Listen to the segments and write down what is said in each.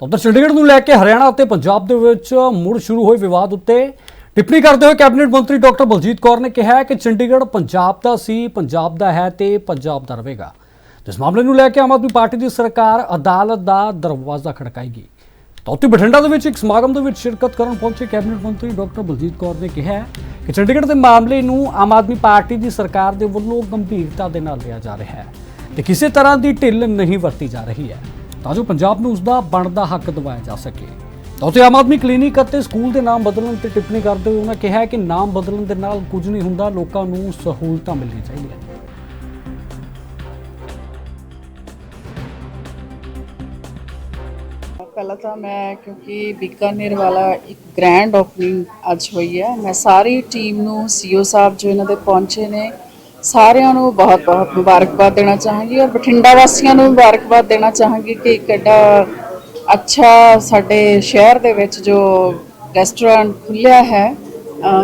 ਤਾਂ ਉੱਧਰ ਚੰਡੀਗੜ੍ਹ ਨੂੰ ਲੈ ਕੇ ਹਰਿਆਣਾ ਅਤੇ ਪੰਜਾਬ ਦੇ ਵਿੱਚ ਮੁੜ ਸ਼ੁਰੂ ਹੋਏ ਵਿਵਾਦ ਉੱਤੇ ਟਿੱਪਣੀ ਕਰਦੇ ਹੋਏ ਕੈਬਨਿਟ ਮੰਤਰੀ ਡਾਕਟਰ ਬਲਜੀਤ ਕੌਰ ਨੇ ਕਿਹਾ ਕਿ ਚੰਡੀਗੜ੍ਹ ਪੰਜਾਬ ਦਾ ਸੀ, ਪੰਜਾਬ ਦਾ ਹੈ ਤੇ ਪੰਜਾਬ ਦਾ ਰਹੇਗਾ। ਇਸ ਮਾਮਲੇ ਨੂੰ ਲੈ ਕੇ ਆਮ ਆਦਮੀ ਪਾਰਟੀ ਦੀ ਸਰਕਾਰ ਅਦਾਲਤ ਦਾ ਦਰਵਾਜ਼ਾ ਖੜਕਾਏਗੀ। ਤਾਂ ਉੱਥੇ ਬਠਿੰਡਾ ਦੇ ਵਿੱਚ ਇੱਕ ਸਮਾਗਮ ਦੇ ਵਿੱਚ ਸ਼ਿਰਕਤ ਕਰਨ ਪਹੁੰਚੇ ਕੈਬਨਿਟ ਮੰਤਰੀ ਡਾਕਟਰ ਬਲਜੀਤ ਕੌਰ ਨੇ ਕਿਹਾ ਕਿ ਚੰਡੀਗੜ੍ਹ ਦੇ ਮਾਮਲੇ ਨੂੰ ਆਮ ਆਦਮੀ ਪਾਰਟੀ ਦੀ ਸਰਕਾਰ ਦੇ ਵੱਲੋਂ ਗੰਭੀਰਤਾ ਦੇ ਨਾਲ ਲਿਆ ਜਾ ਰਿਹਾ ਹੈ ਤੇ ਕਿਸੇ ਤਰ੍ਹਾਂ ਦੀ ਢਿੱਲ ਨਹੀਂ ਵਰਤੀ ਜਾ ਰਹੀ ਹੈ। ਤਾਂ ਜੋ ਪੰਜਾਬ ਨੂੰ ਉਸ ਦਾ ਬਣਦਾ ਹੱਕ ਦਿਵਾਇਆ ਜਾ ਸਕੇ। ਉੱਥੇ ਆਮ ਆਦਮੀ ਕਲੀਨਿਕ ਅਤੇ ਸਕੂਲ ਦੇ ਨਾਮ ਬਦਲਣ ਤੇ ਟਿੱਪਣੀ ਕਰਦੇ ਹੋਏ ਉਹਨਾਂ ਕਿਹਾ ਕਿ ਨਾਮ ਬਦਲਣ ਦੇ ਨਾਲ ਕੁਝ ਨਹੀਂ ਹੁੰਦਾ, ਲੋਕਾਂ ਨੂੰ ਸਹੂਲਤਾਂ ਮਿਲਣੀਆਂ ਚਾਹੀਦੀਆਂ ਪਹਿਲਾਂ ਤਾਂ ਮੈਂ ਕਿਉਂਕਿ ਬੀਕਾਨੇਰ ਵਾਲਾ ਇੱਕ ਗ੍ਰੈਂਡ ਓਪਨਿੰਗ ਅੱਜ ਹੋਈ ਹੈ। ਮੈਂ ਸਾਰੀ ਟੀਮ ਨੂੰ ਸੀਓ ਸਾਹਿਬ ਜੋ ਇਹਨਾਂ ਦੇ ਪਹੁੰਚੇ ਨੇ ਸਾਰਿਆਂ ਨੂੰ ਬਹੁਤ-ਬਹੁਤ ਮੁਬਾਰਕਬਾਦ ਦੇਣਾ ਚਾਹਾਂਗੀ ਔਰ ਬਠਿੰਡਾ ਵਾਸੀਆਂ ਨੂੰ ਮੁਬਾਰਕਬਾਦ ਦੇਣਾ ਚਾਹਾਂਗੀ ਕਿ ਇੱਕ ਐਡਾ ਅੱਛਾ ਸਾਡੇ ਸ਼ਹਿਰ ਦੇ ਵਿੱਚ ਜੋ ਰੈਸਟੋਰੈਂਟ ਖੁੱਲਿਆ ਹੈ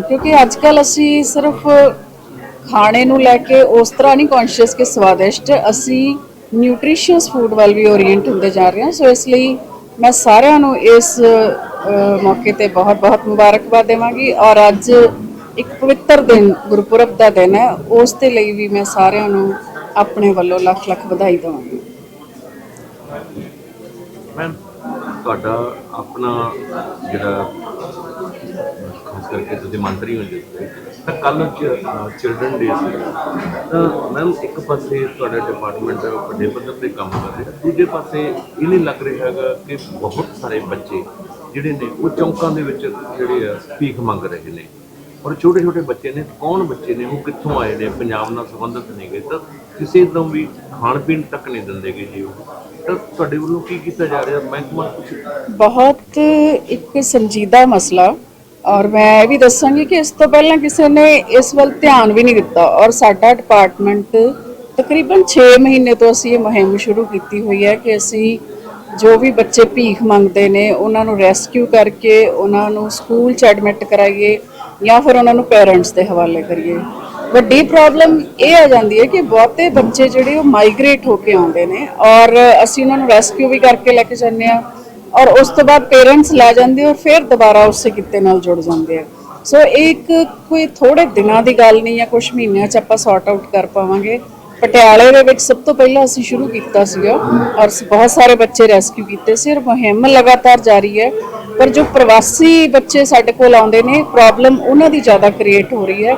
ਕਿਉਂਕਿ ਅੱਜ ਕੱਲ ਅਸੀਂ ਸਿਰਫ ਖਾਣੇ ਨੂੰ ਲੈ ਕੇ ਉਸ ਤਰ੍ਹਾਂ ਨਹੀਂ ਕੌਨਸ਼ੀਅਸ ਕਿ ਸਵਾਦਿਸ਼ਟ ਅਸੀਂ ਨਿਊਟ੍ਰੀਸ਼ੀਅਸ ਫੂਡ ਵੱਲ ਵੀ ਓਰੀਐਂਟ ਹੁੰਦੇ ਜਾ ਰਹੇ ਹਾਂ। ਸੋ ਇਸ ਲਈ ਮੈਂ ਸਾਰਿਆਂ ਨੂੰ ਇਸ ਮੌਕੇ ਤੇ ਬਹੁਤ-ਬਹੁਤ ਮੁਬਾਰਕਬਾਦ ਦੇਵਾਂਗੀ ਔਰ ਅੱਜ ਇੱਕ ਪਵਿੱਤਰ ਦਿਨ, ਗੁਰਪੁਰਬ ਦਾ ਦਿਨ ਹੈ, ਉਸ ਦੇ ਲਈ ਵੀ ਮੈਂ ਸਾਰਿਆਂ ਨੂੰ ਆਪਣੇ ਵੱਲੋਂ ਲੱਖ-ਲੱਖ ਵਧਾਈ ਦੇਵਾਂਗੀ। ਮੈਮ ਤੁਹਾਡਾ ਆਪਣਾ ਜਿਹੜਾ, ਖਾਸ ਕਰਕੇ ਤੁਸੀਂ ਮੰਤਰੀ ਹੋ ਜਿੱਥੇ ਤਾਂ ਕੱਲ ਚਿਲਡਰਨ ਡੇ ਸੀ। ਤਾਂ ਮੈਮ ਇੱਕ ਪਾਸੇ ਤੁਹਾਡਾ ਡਿਪਾਰਟਮੈਂਟ ਵੱਡੇ ਪੱਧਰ ਤੇ ਕੰਮ ਕਰ ਰਿਹਾ, ਦੂਜੇ ਪਾਸੇ ਇਹ ਨਹੀਂ ਲੱਗ ਰਿਹਾ ਹੈਗਾ ਕਿ ਬਹੁਤ ਸਾਰੇ ਬੱਚੇ ਜਿਹੜੇ ਨੇ, ਉਹ ਚੌਂਕਾਂ ਦੇ ਵਿੱਚ ਜਿਹੜੇ ਆ, ਭੀਖ ਮੰਗ ਰਹੇ ਨੇ। ਔਰ ਛੋਟੇ ਛੋਟੇ ਬੱਚੇ ਨੇ, ਕੌਣ ਬੱਚੇ ਨੇ, ਉਹ ਕਿੱਥੋਂ ਆਏ ਨੇ, ਪੰਜਾਬ ਨਾਲ ਸੰਬੰਧਿਤ ਨੇਗੇ ਤਾਂ ਕਿਸੇ ਤੋਂ ਵੀ ਖਾਣ ਪੀਣ ਤੱਕ ਨਹੀਂ ਦਿੰਦੇਗੇ ਜੀ ਉਹ। ਤਾਂ ਤੁਹਾਡੇ ਵੱਲੋਂ ਕੀ ਕੀਤਾ ਜਾ ਰਿਹਾ? ਮਹਿਕਮਾ ਕੁਛ ਬਹੁਤ ਇੱਕ ਸੰਜੀਦਾ ਮਸਲਾ, ਔਰ ਮੈਂ ਇਹ ਵੀ ਦੱਸਾਂਗੀ ਕਿ ਇਸ ਤੋਂ ਪਹਿਲਾਂ ਕਿਸੇ ਨੇ ਇਸ ਵੱਲ ਧਿਆਨ ਵੀ ਨਹੀਂ ਦਿੱਤਾ, ਔਰ ਸਾਡਾ ਡਿਪਾਰਟਮੈਂਟ ਤਕਰੀਬਨ 6 ਮਹੀਨੇ ਤੋਂ ਅਸੀਂ ਇਹ ਮੁਹਿੰਮ ਸ਼ੁਰੂ ਕੀਤੀ ਹੋਈ ਹੈ ਕਿ ਅਸੀਂ ਜੋ ਵੀ ਬੱਚੇ ਭੀਖ ਮੰਗਦੇ ਨੇ, ਉਹਨਾਂ ਨੂੰ ਰੈਸਕਿਊ ਕਰਕੇ, ਉਹਨਾਂ ਨੂੰ ਸਕੂਲ 'ਚ ਐਡਮਿਟ ਕਰਾਈਏ ਜਾਂ ਫਿਰ ਉਹਨਾਂ ਨੂੰ ਪੇਰੈਂਟਸ ਦੇ ਹਵਾਲੇ ਕਰੀਏ। ਵੱਡੀ ਪ੍ਰੋਬਲਮ ਇਹ ਆ ਜਾਂਦੀ ਹੈ ਕਿ ਬਹੁਤੇ ਬੱਚੇ ਜਿਹੜੇ ਉਹ ਮਾਈਗ੍ਰੇਟ ਹੋ ਕੇ ਆਉਂਦੇ ਨੇ ਔਰ ਅਸੀਂ ਉਹਨਾਂ ਨੂੰ ਰੈਸਕਿਊ ਵੀ ਕਰਕੇ ਲੈ ਕੇ ਜਾਂਦੇ ਆ ਔਰ ਉਸ ਤੋਂ ਬਾਅਦ ਪੇਰੈਂਟਸ ਲੈ ਜਾਂਦੇ ਔਰ ਫਿਰ ਦੁਬਾਰਾ ਉਸੇ ਕਿੱਤੇ ਨਾਲ ਜੁੜ ਜਾਂਦੇ ਆ। ਸੋ ਇਹ ਇੱਕ ਕੋਈ ਥੋੜੇ ਦਿਨਾਂ ਦੀ ਗੱਲ ਨਹੀਂ ਆ ਕੁਝ ਮਹੀਨਿਆਂ ਚ ਆਪਾਂ ਸੌਰਟ ਆਊਟ ਕਰ ਪਾਵਾਂਗੇ। ਪਟਿਆਲੇ ਦੇ ਵਿੱਚ ਸਭ ਤੋਂ ਪਹਿਲਾਂ ਅਸੀਂ ਸ਼ੁਰੂ ਕੀਤਾ ਸੀਗਾ ਔਰ ਬਹੁਤ ਸਾਰੇ ਬੱਚੇ ਰੈਸਕਿਊ ਕੀਤੇ ਸੀ ਔਰ ਮੁਹਿੰਮ ਲਗਾਤਾਰ ਜਾਰੀ ਹੈ। ਪਰ ਜੋ ਪ੍ਰਵਾਸੀ ਬੱਚੇ ਸਾਡੇ ਕੋਲ ਆਉਂਦੇ ਨੇ ਪ੍ਰੋਬਲਮ ਉਹਨਾਂ ਦੀ ਜ਼ਿਆਦਾ ਕ੍ਰੀਏਟ ਹੋ ਰਹੀ ਹੈ।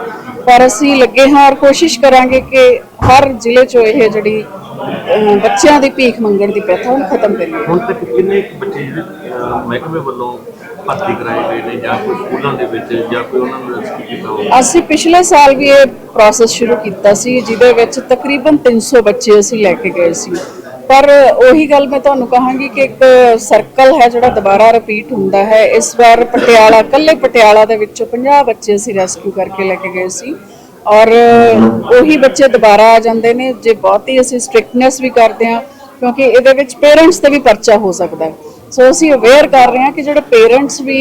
ਪਰ ਅਸੀਂ ਲੱਗੇ ਹਾਂ ਔਰ ਕੋਸ਼ਿਸ਼ ਕਰਾਂਗੇ ਕਿ ਹਰ ਜ਼ਿਲ੍ਹੇ 'ਚੋਂ ਇਹ ਜਿਹੜੀ ਬੱਚਿਆਂ ਦੀ ਭੀਖ ਮੰਗਣ ਦੀ ਪ੍ਰਥਾ ਨੂੰ ਖਤਮ ਕਰੀਏ। ਹੁਣ ਤੱਕ ਕਿੰਨੇ ਬੱਚੇ ਮਹਿਕਮੇ ਵੱਲੋਂ ਭਰਤੀ ਕਰਾਏ ਗਏ ਨੇ ਜਾਂ ਕੋਈ ਸਕੂਲਾਂ ਦੇ ਵਿੱਚ ਜਾਂ ਕੋਈ ਉਹਨਾਂ ਨੂੰ ਰੈਸਕਿਊ ਕੀਤਾ ਹੋਵੇ? ਅਸੀਂ ਪਿਛਲੇ ਸਾਲ ਵੀ ਇਹ ਪ੍ਰੋਸੈਸ ਸ਼ੁਰੂ ਕੀਤਾ ਸੀ ਜਿਹਦੇ ਵਿੱਚ ਤਕਰੀਬਨ 300 ਬੱਚੇ ਅਸੀਂ ਲੈ ਕੇ ਗਏ ਸੀ। ਪਰ ਉਹੀ ਗੱਲ ਮੈਂ ਤੁਹਾਨੂੰ ਕਹਾਂਗੀ ਕਿ ਇੱਕ ਸਰਕਲ ਹੈ ਜਿਹੜਾ ਦੁਬਾਰਾ ਰਿਪੀਟ ਹੁੰਦਾ ਹੈ। ਇਸ ਵਾਰ ਪਟਿਆਲਾ ਕੱਲੇ ਪਟਿਆਲਾ ਦੇ ਵਿੱਚੋਂ 50 ਬੱਚੇ ਅਸੀਂ ਰੈਸਕਿਊ ਕਰਕੇ ਲੈ ਕੇ ਗਏ ਸੀ। ਔਰ ਉਹੀ ਬੱਚੇ ਦੁਬਾਰਾ ਆ ਜਾਂਦੇ ਨੇ। ਜੇ ਬਹੁਤ ਹੀ ਅਸੀਂ ਸਟ੍ਰਿਕਟਨੈਸ ਵੀ ਕਰਦੇ ਹਾਂ, ਕਿਉਂਕਿ ਇਹਦੇ ਵਿੱਚ ਪੇਰੈਂਟਸ ਤੇ ਵੀ ਪਰਚਾ ਹੋ ਸਕਦਾ ਹੈ। ਸੋ ਅਸੀਂ ਅਵੇਅਰ ਕਰ ਰਹੇ ਹਾਂ ਕਿ ਜਿਹੜੇ ਪੇਰੈਂਟਸ ਵੀ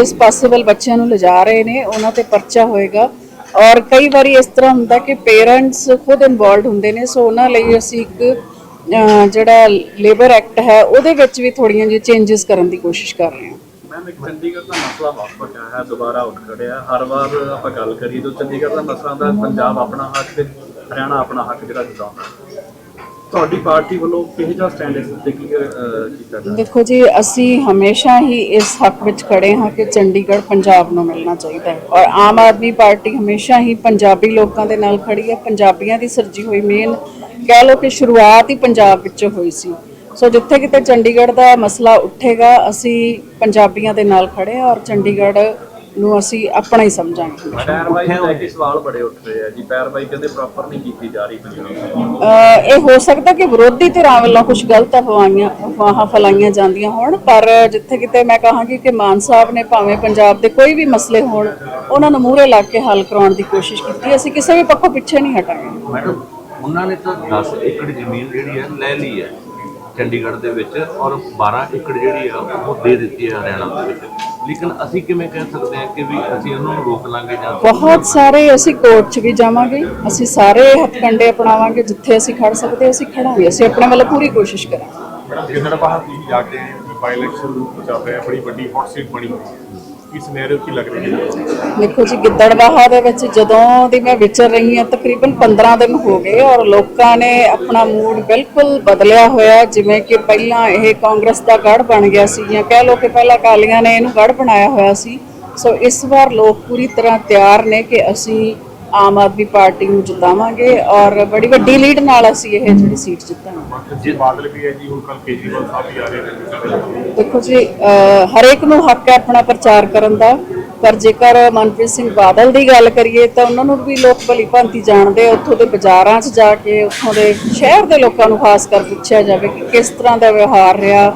ਇਸ ਪਾਸਿਬਲ ਬੱਚਿਆਂ ਨੂੰ ਲਿਜਾ ਰਹੇ ਨੇ, ਉਹਨਾਂ ਤੇ ਪਰਚਾ ਹੋਏਗਾ। ਔਰ ਕਈ ਵਾਰੀ ਇਸ ਤਰ੍ਹਾਂ ਹੁੰਦਾ ਕਿ ਪੇਰੈਂਟਸ ਖੁਦ ਇਨਵੋਲਡ ਹੁੰਦੇ ਨੇ। ਸੋ ਉਹਨਾਂ ਲਈ ਅਸੀਂ ਇੱਕ ਜਿਹੜਾ ਲੇਬਰ ਐਕਟ ਹੈ ਉਹਦੇ ਵਿੱਚ ਵੀ ਥੋੜੀਆਂ ਜਿਹੀ ਚੇਂਜਸ ਕਰਨ ਦੀ ਕੋਸ਼ਿਸ਼ ਕਰ ਰਹੇ ਹਾਂ। ਮੈਮ ਇੱਕ ਚੰਡੀਗੜ੍ਹ ਦਾ ਮਸਲਾ ਵਾਪਸ ਆਇਆ ਹੈ ਦੁਬਾਰਾ ਉੱਠ ਖੜਿਆ। ਹਰ ਵਾਰ ਆਪਾਂ ਗੱਲ ਕਰੀਏ ਤਾਂ ਚੰਡੀਗੜ੍ਹ ਦਾ ਮਸਲਾ ਹੁੰਦਾ ਹੈ, ਪੰਜਾਬ ਆਪਣਾ ਹੱਕ ਤੇ ਹਰਿਆਣਾ ਆਪਣਾ ਹੱਕ ਜਿਹੜਾ ਜਤਾਉਂਦਾ। ਤੁਹਾਡੀ ਪਾਰਟੀ ਵੱਲੋਂ ਕਿਹੋ ਜਿਹਾ ਸਟੈਂਡ ਇਸ ਉੱਤੇ ਕੀ ਅਹ, ਕੀਤਾ ਜਾ ਦੇਖੋ ਜੀ ਅਸੀਂ ਹਮੇਸ਼ਾ ਹੀ ਇਸ ਹੱਕ ਵਿੱਚ ਖੜੇ ਹਾਂ ਕਿ ਚੰਡੀਗੜ੍ਹ ਪੰਜਾਬ ਨੂੰ ਮਿਲਣਾ ਚਾਹੀਦਾ ਹੈ। ਔਰ ਆਮ ਆਦਮੀ ਪਾਰਟੀ ਹਮੇਸ਼ਾ ਹੀ ਪੰਜਾਬੀ ਲੋਕਾਂ ਦੇ ਨਾਲ ਖੜੀ ਹੈ ਪੰਜਾਬੀਆਂ ਦੀ ਸਰਜੀ ਹੋਈ ਮੇਨ ਕਹਿ ਲਓ ਕਿ ਸ਼ੁਰੂਆਤ ਹੀ ਪੰਜਾਬ ਵਿੱਚੋਂ ਹੋਈ ਸੀ। ਸੋ ਜਿੱਥੇ ਕਿਤੇ ਚੰਡੀਗੜ੍ਹ ਦਾ ਮਸਲਾ ਉੱਠੇਗਾ ਅਸੀਂ ਪੰਜਾਬੀਆਂ ਦੇ ਨਾਲ ਖੜੇ ਹਾਂ ਔਰ ਚੰਡੀਗੜ੍ਹ ਨੂੰ ਅਸੀਂ ਆਪਣਾ ਹੀ ਸਮਝਾਂਗੇ। ਪੈਰਵਾਈ ਲੈ ਕੇ ਸਵਾਲ ਬੜੇ ਉੱਠ ਰਹੇ ਆ ਜੀ। ਪੈਰਵਾਈ ਕਹਿੰਦੇ ਪ੍ਰੋਪਰ ਨਹੀਂ ਕੀਤੀ ਜਾ ਰਹੀ ਪੰਜਾਬ ਦੀ। ਇਹ ਹੋ ਸਕਦਾ ਕਿ ਵਿਰੋਧੀ ਧਿਰਾਂ ਵੱਲੋਂ ਕੁਝ ਗਲਤ ਅਫਵਾਹਾਂ ਅਫਵਾਹਾਂ ਫੈਲਾਈਆਂ ਜਾਂਦੀਆਂ ਹੋਣ ਪਰ ਜਿੱਥੇ ਕਿਤੇ ਮੈਂ ਕਹਾਂਗੀ ਕਿ ਮਾਨ ਸਾਹਿਬ ਨੇ ਭਾਵੇਂ ਪੰਜਾਬ ਦੇ ਕੋਈ ਵੀ ਮਸਲੇ ਹੋਣ ਉਹਨਾਂ ਨੂੰ ਮੂਹਰੇ ਲਾ ਕੇ ਹੱਲ ਕਰਾਉਣ ਦੀ ਕੋਸ਼ਿਸ਼ ਕੀਤੀ। ਅਸੀਂ ਕਿਸੇ ਵੀ ਪੱਖੋਂ ਪਿੱਛੇ ਨਹੀਂ ਹਟਾਂਗੇ। ਮੈਡਮ ਉਹਨਾਂ ਨੇ ਤਾਂ 10 ਏਕੜ ਜ਼ਮੀਨ ਜਿਹੜੀ ਹੈ ਲੈ ਲਈ ਹੈ ਚੰਡੀਗੜ੍ਹ ਦੇ ਵਿੱਚ ਔਰ 12 ਏਕੜ ਜਿਹੜੀ ਆ ਉਹ ਦੇ ਦਿੱਤੀ ਹੈ ਹਰਿਆਣਾ ਦੇ ਵਿੱਚ। ਲੇਕਿਨ ਅਸੀਂ ਕਿਵੇਂ ਕਹਿ ਸਕਦੇ ਹਾਂ ਕਿ ਵੀ ਅਸੀਂ ਉਹਨਾਂ ਨੂੰ ਰੋਕ ਲਾਂਗੇ ਜਾਂ ਬਹੁਤ ਸਾਰੇ ਅਸੀਂ ਕੋਰਟ 'ਚ ਵੀ ਜਾਵਾਂਗੇ ਅਸੀਂ ਸਾਰੇ ਹੱਥਕੰਡੇ ਅਪਣਾਵਾਂਗੇ ਜਿੱਥੇ ਅਸੀਂ ਖੜ ਸਕਦੇ ਅਸੀਂ ਖੜਾਂਗੇ। ਅਸੀਂ ਆਪਣੇ ਵੱਲੋਂ ਪੂਰੀ ਕੋਸ਼ਿਸ਼ ਕਰਾਂਗੇ। ਜਿਹੜਾ ਬਾਹਰ ਤੁਸੀਂ ਜਾ ਕੇ ਬਾਈ ਇਲੈਕਸ਼ਨ ਚੱਲ ਰਿਹਾ ਬੜੀ ਵੱਡੀ ਹੌਟ ਸੀਟ ਬਣੀ। ਕੀ ਸਿਨੈਰੀਓ ਕੀ ਲੱਗ ਰਹੀ ਹੈ? ਦੇਖੋ ਜੀ, ਗਿੱਦੜਬਾਹਾ ਦੇ ਵਿੱਚ ਜਦੋਂ ਦੀ ਮੈਂ ਵਿਚਰ ਰਹੀ ਹਾਂ, ਤਕਰੀਬਨ 15 ਦਿਨ ਹੋ ਗਏ ਔਰ ਲੋਕਾਂ ਨੇ ਆਪਣਾ ਮੂਡ ਬਿਲਕੁਲ ਬਦਲਿਆ ਹੋਇਆ ਜਿਵੇਂ ਕਿ ਪਹਿਲਾਂ ਇਹ ਕਾਂਗਰਸ ਦਾ ਗੜ ਬਣ ਗਿਆ ਸੀ ਜਾਂ ਕਹਿ ਲਓ ਕਿ ਪਹਿਲਾਂ ਅਕਾਲੀਆਂ ਨੇ ਇਹਨੂੰ ਗੜ ਬਣਾਇਆ ਹੋਇਆ ਸੀ। ਸੋ ਇਸ ਵਾਰ ਲੋਕ ਪੂਰੀ ਤਰ੍ਹਾਂ ਤਿਆਰ ਨੇ ਕਿ ਅਸੀਂ ਆਮ ਆਦਮੀ ਪਾਰਟੀ ਨੂੰ ਜਿਤਾਵਾਂਗੇ ਔਰ ਬੜੀ ਵੱਡੀ ਲੀਡ ਨਾਲ ਅਸੀਂ ਇਹ ਜਿਹੜੀ ਸੀਟ ਜਿੱਤਾਂਗੇ। ਜੀ ਬਾਦਲ ਵੀ ਹੈ ਜੀ ਹੁਣ ਕੱਲ ਕੇਜਰੀਵਾਲ ਸਾਹਿਬ ਵੀ ਆ ਰਹੇ ਨੇ। ਦੇਖੋ ਜੀ ਅਹ ਹਰੇਕ ਨੂੰ ਹੱਕ ਹੈ ਆਪਣਾ ਪ੍ਰਚਾਰ ਕਰਨ ਦਾ ਪਰ ਜੇਕਰ ਮਨਪ੍ਰੀਤ ਸਿੰਘ ਬਾਦਲ ਦੀ ਗੱਲ ਕਰੀਏ ਤਾਂ ਉਹਨਾਂ ਨੂੰ ਵੀ ਲੋਕ ਭਲੀ ਭਾਂਤੀ ਜਾਣਦੇ ਉੱਥੋਂ ਦੇ ਬਾਜ਼ਾਰਾਂ 'ਚ ਜਾ ਕੇ ਉੱਥੋਂ ਦੇ ਸ਼ਹਿਰ ਦੇ ਲੋਕਾਂ ਨੂੰ ਖਾਸ ਕਰ ਪੁੱਛਿਆ ਜਾਵੇ ਕਿ ਕਿਸ ਤਰ੍ਹਾਂ ਦਾ ਵਿਵਹਾਰ ਰਿਹਾ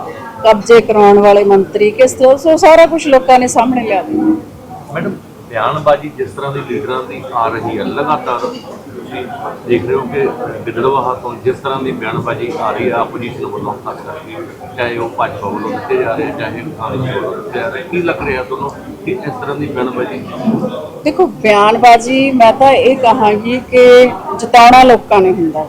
ਕਬਜ਼ੇ ਕਰਾਉਣ ਵਾਲੇ ਮੰਤਰੀ ਕਿਸ ਤਰ੍ਹਾਂ ਸੋ ਸਾਰਾ ਕੁਝ ਲੋਕਾਂ ਨੇ ਸਾਹਮਣੇ ਲਿਆ ਦਿੱਤਾ। ਮੈਡਮ ਬਿਆਨਬਾਜ਼ੀ ਜਿਸ ਤਰ੍ਹਾਂ ਦੀ ਲੀਡਰਾਂ ਦੀ ਆ ਰਹੀ ਹੈ, ਲਗਾਤਾਰ ਤੁਸੀਂ ਦੇਖ ਰਹੇ ਹੋ ਕਿ ਗਿੱਦੜਵਾਹਾ ਤੋਂ ਜਿਸ ਤਰ੍ਹਾਂ ਦੀ ਬਿਆਨਬਾਜ਼ੀ ਆ ਰਹੀ ਹੈ, ਆਪੋਜੀਸ਼ਨ ਵੱਲੋਂ ਖਾਸ ਕਰਕੇ ਚਾਹੇ ਉਹ ਭਾਜਪਾ ਵੱਲੋਂ ਦਿੱਤੇ ਜਾ ਰਹੇ, ਚਾਹੇ ਕਾਂਗਰਸ ਵੱਲੋਂ ਦਿੱਤੇ ਜਾ ਰਹੇ, ਕੀ ਲੱਗ ਰਿਹਾ ਤੁਹਾਨੂੰ ਕਿ ਇਸ ਤਰ੍ਹਾਂ ਦੀ ਬਿਆਨਬਾਜ਼ੀ? ਦੇਖੋ, ਬਿਆਨਬਾਜ਼ੀ, ਮੈਂ ਤਾਂ ਇਹ ਕਹਾਂਗੀ ਕਿ ਜਿਤਾਉਣਾ ਲੋਕਾਂ ਨੇ ਹੁੰਦਾ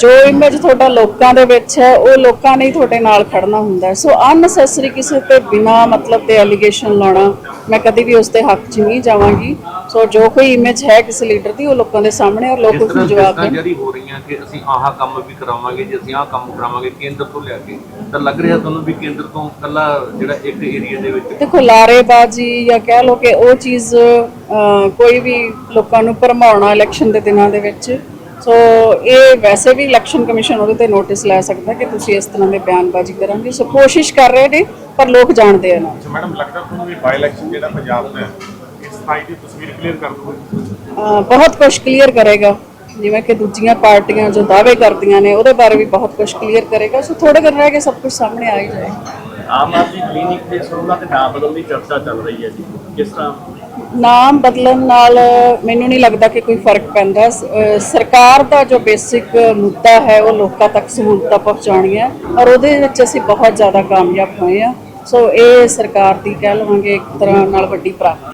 ਜੋ ਇਮੇਜ ਤੁਹਾਡਾ ਲੋਕਾਂ ਦੇ ਵਿੱਚ ਹੈ ਉਹ ਲੋਕਾਂ ਨੇ ਤੁਹਾਡੇ ਨਾਲ ਖੜਨਾ ਹੁੰਦਾ। ਸੋ ਅਨਨੈਸੈਸਰੀ ਕਿਸੇ ਤੇ ਬਿਨਾ ਮਤਲਬ ਤੇ ਐਲੀਗੇਸ਼ਨ ਲਾਉਣਾ ਮੈਂ ਕਦੀ ਵੀ ਉਸ ਦੇ ਹੱਕ 'ਚ ਨਹੀਂ ਜਾਵਾਂਗੀ। ਸੋ ਜੋ ਕੋਈ ਇਮੇਜ ਹੈ ਕਿਸੇ ਲੀਡਰ ਦੀ ਉਹ ਲੋਕਾਂ ਦੇ ਸਾਹਮਣੇ ਔਰ ਲੋਕ ਉਸ ਨੂੰ ਜਵਾਬ ਦੇਣ। ਜਾਰੀ ਹੋ ਰਹੀਆਂ ਕਿ ਅਸੀਂ ਆਹ ਕੰਮ ਵੀ ਕਰਾਵਾਂਗੇ ਜੇ ਅਸੀਂ ਆਹ ਕੰਮ ਕਰਾਵਾਂਗੇ ਕੇਂਦਰ ਤੋਂ ਲਿਆ ਕੇ ਤਾਂ ਲੱਗ ਰਿਹਾ ਤੁਹਾਨੂੰ ਵੀ ਕੇਂਦਰ ਤੋਂ ਕੱਲਾ ਜਿਹੜਾ ਇੱਕ ਏਰੀਆ ਦੇ ਵਿੱਚ? ਦੇਖੋ ਲਾਰੇਬਾਜ਼ੀ ਜਾਂ ਕਹਿ ਲਓ ਕਿ ਉਹ ਚੀਜ਼ ਕੋਈ ਵੀ ਲੋਕਾਂ ਨੂੰ ਭਰਮਾਉਣਾ ਇਲੈਕਸ਼ਨ ਦੇ ਦਿਨਾਂ ਦੇ ਵਿੱਚ ਸੋ ਇਹ ਵੈਸੇ ਵੀ ਇਲੈਕਸ਼ਨ ਕਮਿਸ਼ਨ ਉਹਦੇ ਤੇ ਨੋਟਿਸ ਲੈ ਸਕਦਾ ਕਿ ਤੁਸੀਂ ਇਸ ਤਰ੍ਹਾਂ ਦੇ ਬਿਆਨਬਾਜ਼ੀ ਕਰਾਂਗੇ। ਸੋ ਕੋਸ਼ਿਸ਼ ਕਰ ਰਹੇ ਨੇ ਪਰ ਲੋਕ ਜਾਣਦੇ ਆ ਨਾ। ਮੈਡਮ ਲੱਗਦਾ ਤੁਹਾਨੂੰ ਵੀ ਬਾਈ ਇਲੈਕਸ਼ਨ ਜਿਹੜਾ ਪੰਜਾਬ ਦਾ ਹੈ ਇਸ ਥਾਈ ਦੀ ਤਸਵੀਰ ਕਲੀਅਰ ਕਰ ਦੂਗਾ ਬਹੁਤ ਕੁਝ ਕਲੀਅਰ ਕਰੇਗਾ। ਜਿਵੇਂ ਕਿ ਦੂਜੀਆਂ ਪਾਰਟੀਆਂ ਜੋ ਦਾਅਵੇ ਕਰਦੀਆਂ ਨੇ ਉਹਦੇ ਬਾਰੇ ਵੀ ਬਹੁਤ ਕੁਝ ਕਲੀਅਰ ਕਰੇਗਾ। ਸੋ ਥੋੜੇ ਦਿਨ ਰਹਿ ਕੇ ਸਭ ਕੁਝ ਸਾਹਮਣੇ ਆ ਹੀ ਜਾਏਗਾ ਆਮ ਆਦਮੀ ਕਲੀਨਿਕ ਦੇ ਸਰੋਵਰਾਂ ਤੇ ਨਾਮ ਬਦਲਣ ਦੀ ਚਰਚਾ ਚੱਲ ਰਹੀ ਹੈ ਜੀ। ਕਿਸ ਤਰ੍ਹਾਂ ਨਾਮ ਬਦਲਣ ਨਾਲ ਮੈਨੂੰ ਨਹੀਂ ਲੱਗਦਾ ਕਿ ਕੋਈ ਫ਼ਰਕ ਪੈਂਦਾ। ਸਰਕਾਰ ਦਾ ਜੋ ਬੇਸਿਕ ਮੁੱਦਾ ਹੈ, ਉਹ ਲੋਕਾਂ ਤੱਕ ਸਹੂਲਤਾਂ ਪਹੁੰਚਾਉਣੀਆਂ, ਔਰ ਉਹਦੇ ਵਿੱਚ ਅਸੀਂ ਬਹੁਤ ਜ਼ਿਆਦਾ ਕਾਮਯਾਬ ਹੋਏ ਆ ਸੋ ਇਹ ਸਰਕਾਰ ਦੀ ਕਹਿ ਲਵਾਂਗੇ ਇੱਕ ਤਰ੍ਹਾਂ ਨਾਲ ਵੱਡੀ ਪ੍ਰਾਪਤੀ।